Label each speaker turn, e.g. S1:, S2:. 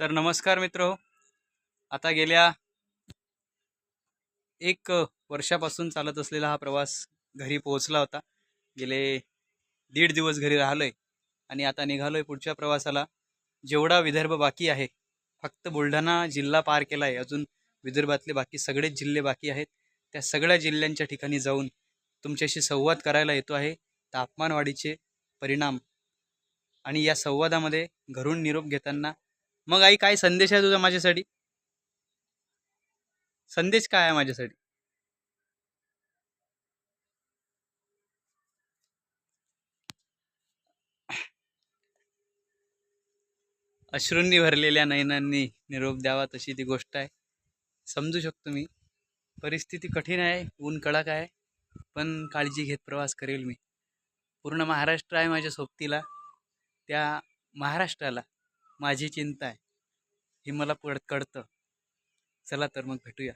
S1: तर नमस्कार मित्र. आता गेल्या एक वर्षापासून चालत असलेला हा प्रवास घरी पोहोचला होता. गेले दीड दिवस घरी राहिलो आहे आणि आता निघालो आहे पुढच्या प्रवासाला. जेवढा विदर्भ बाकी आहे फक्त बुलढाणा जिल्हा पार केला आहे अजून विदर्भातले बाकी सगळेच जिल्हे बाकी आहेत. त्या सगळ्या जिल्ह्यांच्या ठिकाणी जाऊन तुमच्याशी संवाद करायला येतो आहे. तापमानवाढीचे परिणाम आणि या संवादामध्ये घरून निरोप घेताना मग आई काय संदेश आहे तुझा माझ्यासाठी? संदेश काय आहे माझ्यासाठी? अश्रूंनी भरलेल्या नयनांनी निरोप द्यावा तशी ती गोष्ट आहे. समजू शकतो मी. परिस्थिती कठीण आहे ऊन कडक आहे पण काळजी घेत प्रवास करेल मी. पूर्ण महाराष्ट्र आहे माझ्या सोबतीला. त्या महाराष्ट्राला माझी चिंता आहे. हे मला पड कळतं. चला तर मग भेटूया.